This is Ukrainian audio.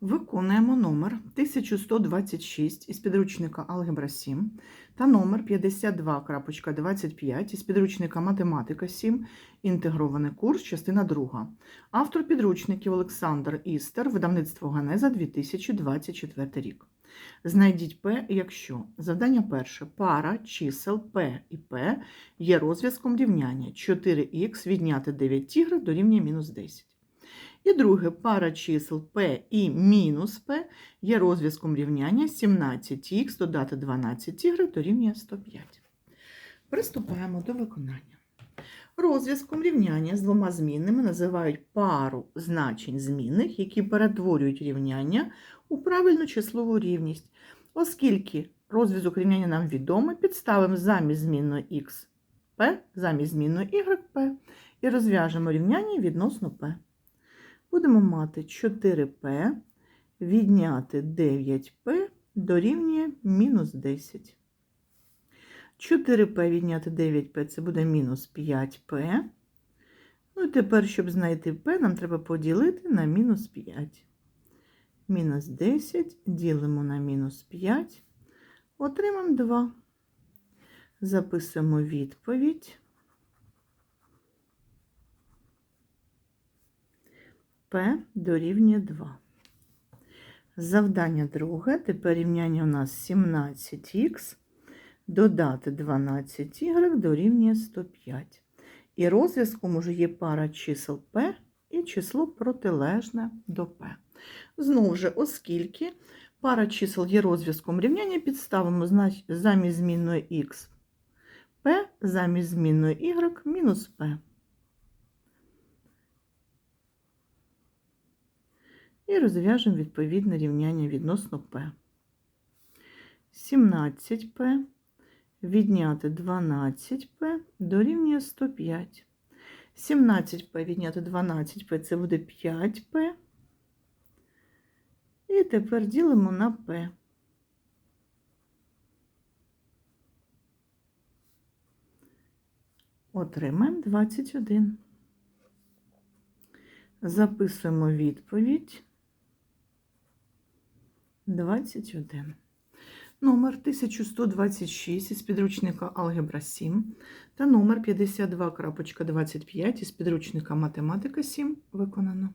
Виконуємо номер 1126 із підручника Алгебра 7 та номер 52.25 із підручника Математика 7, інтегрований курс, частина 2. Автор підручників Олександр Істер, видавництво Ганеза 2024 рік. Знайдіть П, якщо завдання перше. Пара чисел П і П є розв'язком рівняння 4х відняти 9 тігрів дорівнює мінус 10. І друге, пара чисел P і мінус P є розв'язком рівняння 17х додати 12 тігрів дорівнює 105. Приступаємо до виконання. Розв'язком рівняння з двома змінними називають пару значень змінних, які перетворюють рівняння у правильну числову рівність. Оскільки розв'язок рівняння нам відомий, підставимо замість змінної х p замість змінної y p і розв'яжемо рівняння відносно p. Будемо мати 4p відняти 9p дорівнює мінус 10. 4p відняти 9p це буде мінус 5p. Ну і тепер, щоб знайти p, нам треба поділити на мінус 5. Мінус 10 ділимо на мінус 5. Отримаємо 2. Записуємо відповідь. P дорівнює 2. Завдання друге. Тепер рівняння у нас 17х. Додати 12y дорівнює 105. І розв'язком уже є пара чисел P і число протилежне до P. Знову ж, оскільки пара чисел є розв'язком рівняння, підставимо замість змінної х P замість змінної y мінус P. І розв'яжемо відповідне рівняння відносно P. 17P відняти 12P дорівнює 105. 17P відняти 12P це буде 5P. І тепер ділимо на P. Отримаємо 21. Записуємо відповідь. 21. Номер 1126 із підручника Алгебра 7 та номер 52.25 із підручника Математика 7 виконано.